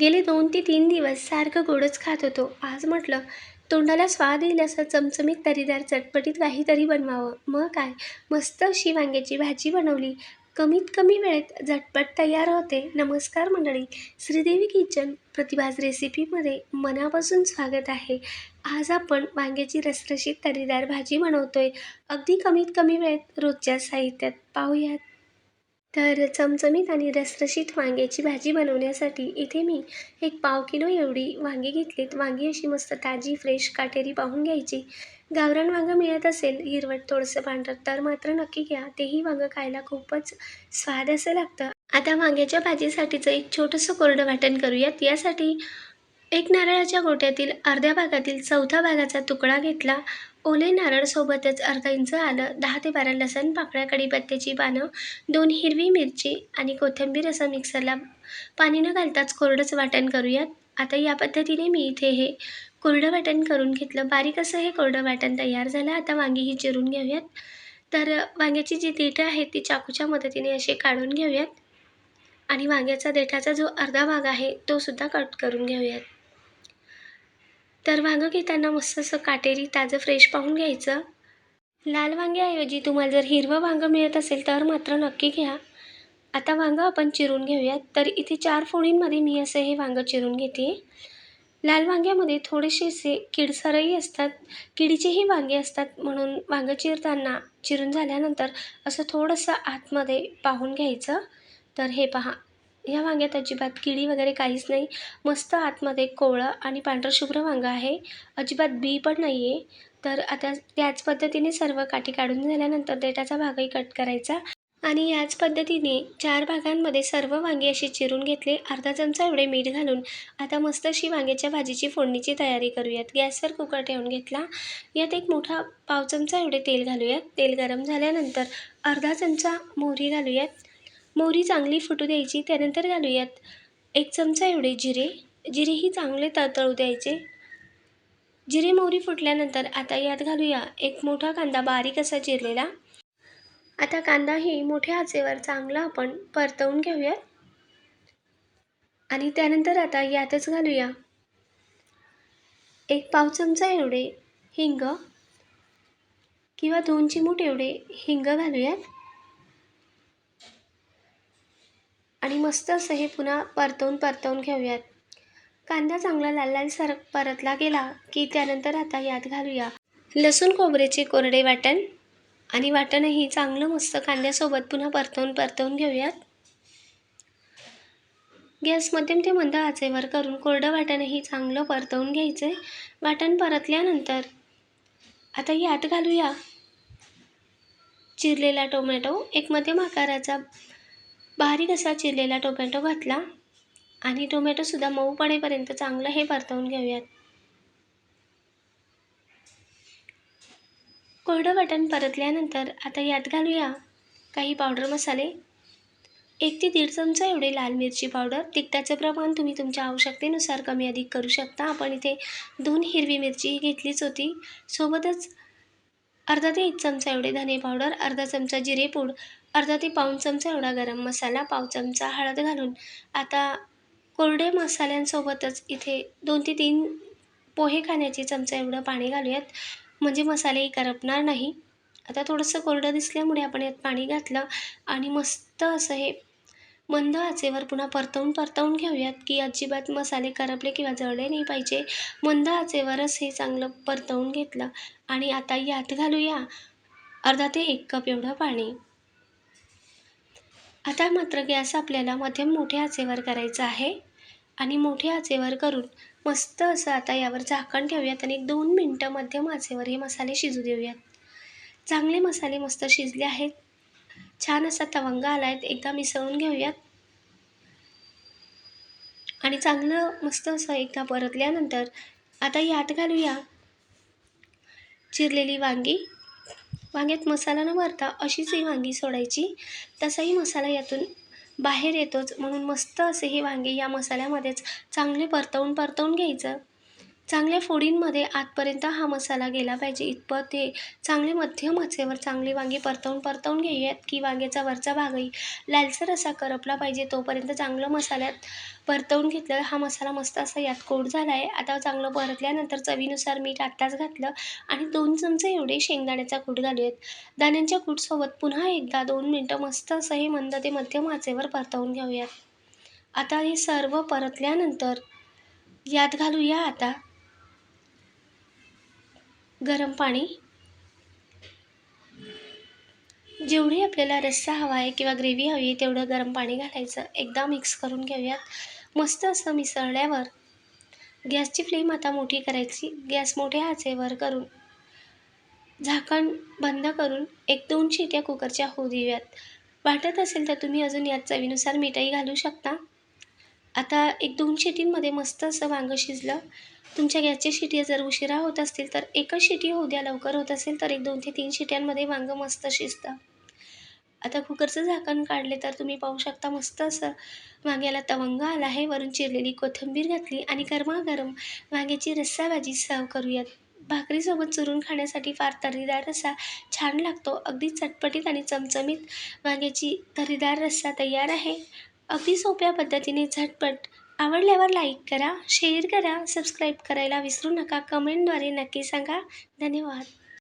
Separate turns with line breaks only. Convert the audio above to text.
गेले दोन ते तीन दिवस सारखं गोडच खात होतो. आज म्हटलं तोंडाला स्वाद येईल असं चमचमीत तरीदार चटपटीत काहीतरी बनवावं. मग काय? मस्त अशी वांग्याची भाजी बनवली. कमीत कमी वेळेत झटपट तयार होते. नमस्कार मंडळी. श्रीदेवी किचन प्रतिभाज रेसिपीमध्ये मनापासून स्वागत आहे. आज आपण वांग्याची रसरशीत तरीदार भाजी बनवतोय. अगदी कमीत कमी वेळेत रोजच्या साहित्यात पाहूयात. तर चमचमीत आणि रसरशीत वांग्याची भाजी बनवण्यासाठी इथे मी एक पाव किलो एवढी वांगी घेतलीत. वांगी अशी मस्त ताजी फ्रेश काटेरी पाहून घ्यायची. गावरान वांगं मिळत असेल हिरवट थोडंसं पांढरं तर मात्र नक्की घ्या. तेही वांगं खायला खूपच स्वाद असं लागतं. आता वांग्याच्या भाजीसाठीचं एक छोटंसं कोरडं वाटण करूयात. यासाठी एक नारळाच्या गोट्यातील अर्ध्या भागातील चौथा भागाचा तुकडा घेतला. ओले नारळसोबतच अर्धा इंच आलं. दहा ते बारा लसण पाकळ्या कढीपत्त्याची पानं दोन हिरवी मिरची आणि कोथिंबीर असं मिक्सरला पाणी न घालताच कोरडंच वाटण करूयात. आता या पद्धतीने मी इथे हे कोरडं वाटण करून घेतलं. बारीक असं हे कोरडं वाटण तयार झालं. आता वांगी ही चिरून घेऊयात. तर वांग्याची जी देठं आहेत ती चाकूच्या मदतीने असे काढून घेऊयात. आणि वांग्याचा देठाचा जो अर्धा भाग आहे तो सुद्धा कट करून घेऊयात. तर वांगं घेताना मस्त असं काटेरी ताजं फ्रेश पाहून घ्यायचं. लाल वांग्याऐवजी तुम्हाला जर हिरवं वांगं मिळत असेल तर मात्र नक्की घ्या. आता वांगं आपण चिरून घेऊयात. तर इथे चार फोडींमध्ये मी असं हे वांगं चिरून घेते. लाल वांग्यामध्ये थोडेसे असे किडसरही असतात. किडीचेही वांगे असतात म्हणून वांगं चिरताना चिरून झाल्यानंतर असं थोडंसं आतमध्ये पाहून घ्यायचं. तर हे पहा. ह्या वांग्यात अजिबात किडी वगैरे काहीच नाही. मस्त आतमध्ये कोवळं आणि पांढरं शुभ्र वांगं आहे. अजिबात बी पण नाही आहे तर आता त्याच पद्धतीने सर्व काठी काढून झाल्यानंतर देठाचा भागही कट करायचा. आणि याच पद्धतीने चार भागांमध्ये सर्व वांगे अशी चिरून घेतले. अर्धा चमचा एवढे मीठ घालून आता मस्त अशी वांग्याच्या भाजीची फोडणीची तयारी करूयात. गॅसवर कुकर ठेवून घेतला. यात एक मोठा पाव चमचा एवढे तेल घालूयात. तेल गरम झाल्यानंतर अर्धा चमचा मोहरी घालूयात. मोहरी चांगली फुटू द्यायची त्यानंतर घालूयात. एक चमचा एवढे जिरे. जिरेही चांगले तळतळू द्यायचे. जिरे मोहरी फुटल्यानंतर आता यात घालूया एक मोठा कांदा बारीक असा चिरलेला. आता कांदाही मोठ्या आचेवर चांगला आपण परतवून घेऊयात. आणि त्यानंतर आता यातच घालूया. एक पाव चमचा एवढे हिंग किंवा दोन चिमूट एवढे हिंग घालूयात. आणि मस्त असं हे पुन्हा परतवून परतवून घेऊयात. कांदा चांगला लाल लाल सर परतला गेला की त्यानंतर आता यात घालूया. लसूण खोबऱ्याचे कोरडे वाटण आणि वाटणही चांगलं मस्त कांद्यासोबत पुन्हा परतवून परतवून घेऊयात. गॅस मध्यम ते मंद आचेवर करून कोरडं वाटणही चांगलं परतवून घ्यायचं. वाटण परतल्यानंतर आता यात घालूया चिरलेला टोमॅटो. एक मध्यम आकाराचा बारीक असा चिरलेला टोमॅटो घातला आणि टोमॅटोसुद्धा मऊ पडेपर्यंत चांगलं हे परतवून घेऊयात. कोरडं वाटण परतल्यानंतर आता यात घालूया काही पावडर मसाले. एक ते दीड चमचा एवढे लाल मिरची पावडर तिखटाचं प्रमाण तुम्ही तुमच्या आवश्यकतेनुसार कमी अधिक करू शकता. आपण इथे दोन हिरवी मिरची घेतलीच होती. सोबतच अर्धा ते एक चमचा एवढे धने पावडर अर्धा चमचा जिरेपूड अर्धा ते पाऊण चमचा एवढा गरम मसाला पाव चमचा हळद घालून. आता कोरडे मसाल्यांसोबतच इथे दोन ते तीन पोहे खाण्याचे चमचा एवढं पाणी घालूयात. म्हणजे मसालेही करपणार नाही. आता थोडंसं कोरडं दिसल्यामुळे आपण यात पाणी घातलं आणि मस्त असं हे मंद आचेवर पुन्हा परतवून परतवून घेऊयात की अजिबात मसाले करपले किंवा जळले नाही पाहिजे. मंद आचेवरच हे चांगलं परतवून घेतलं. आणि आता यात घालूया अर्धा ते एक कप एवढं पाणी. आता मात्र गॅस आपल्याला मध्यम मोठ्या आचेवर करायचा आहे. आणि मोठ्या आचेवर करून मस्त असं आता यावर झाकण ठेवूयात आणि दोन मिनटं मध्यम आचेवर हे मसाले शिजू देऊयात. चांगले मसाले मस्त शिजले आहेत. छान असा तवंगा आला आहे एकदा मिसळून घेऊयात. आणि चांगलं मस्त असं एकदा परतल्यानंतर आता यात घालूया. चिरलेली वांगी. वांग्यात मसाला न भरता अशीच ही वांगी सोडायची. तसाही मसाला यातून बाहेर येतोच. म्हणून मस्त असे हे वांगे या मसाल्यामध्येच चांगले परतवून परतवून घ्यायचं. चांगल्या फोडींमध्ये आतपर्यंत हा मसाला गेला पाहिजे. इतपत ते चांगले मध्यम आचेवर चांगली वांगी परतवून परतवून घेऊयात की वांग्याचा वरचा भागही लालसर असा करपला पाहिजे. तोपर्यंत चांगलं मसाल्यात परतवून घेतलं हा मसाला मस्त असा यात कोट झाला आहे आता चांगलं परतल्यानंतर चवीनुसार मीठ आत्ताच घातलं आणि दोन चमचे एवढे शेंगदाण्याचा कूट घालूयात. दाण्यांच्या कूटसोबत पुन्हा एकदा दोन मिनटं मस्त असं हे मंद ते मध्यम आचेवर परतवून घेऊयात. आता हे सर्व परतल्यानंतर यात घालूया आता गरम पाणी. जेवढी आपल्याला रस्सा हवा आहे किंवा ग्रेव्ही हवी आहे तेवढं गरम पाणी घालायचं. एकदा मिक्स करून घेऊयात. मस्त असं मिसळल्यावर गॅसची फ्लेम आता मोठी करायची. गॅस मोठ्या आचेवर करून झाकण बंद करून एक दोन शिट्या कुकरच्या होऊ देऊयात. वाटत असेल तर तुम्ही अजून यात चवीनुसार मीठही घालू शकता. आता एक दोन शिटींमध्ये मस्त असं वांगं शिजलं. तुमच्या गॅसच्या शिटी जर उशिरा होत असतील तर एकच शिटी होऊ द्या लवकर होत असेल तर एक दोन ते तीन शिट्यांमध्ये वांगं मस्त शिजतं. आता कुकरचं झाकण काढले तर तुम्ही पाहू शकता मस्त असं वांग्याला तवंग आला आहे. वरून चिरलेली कोथिंबीर घातली आणि गरमागरम वांग्याची रस्सा भाजी सर्व करूयात. भाकरीसोबत चुरून खाण्यासाठी फार तर्रीदार रस्सा छान लागतो. अगदी चटपटीत आणि चमचमीत वांग्याची तर्रीदार रस्सा तयार आहे. अगदी सोप्या पद्धतीने झटपट आवडल्यावर लाईक करा शेअर करा सबस्क्राईब करायला विसरू नका. कमेंटद्वारे नक्की सांगा. धन्यवाद.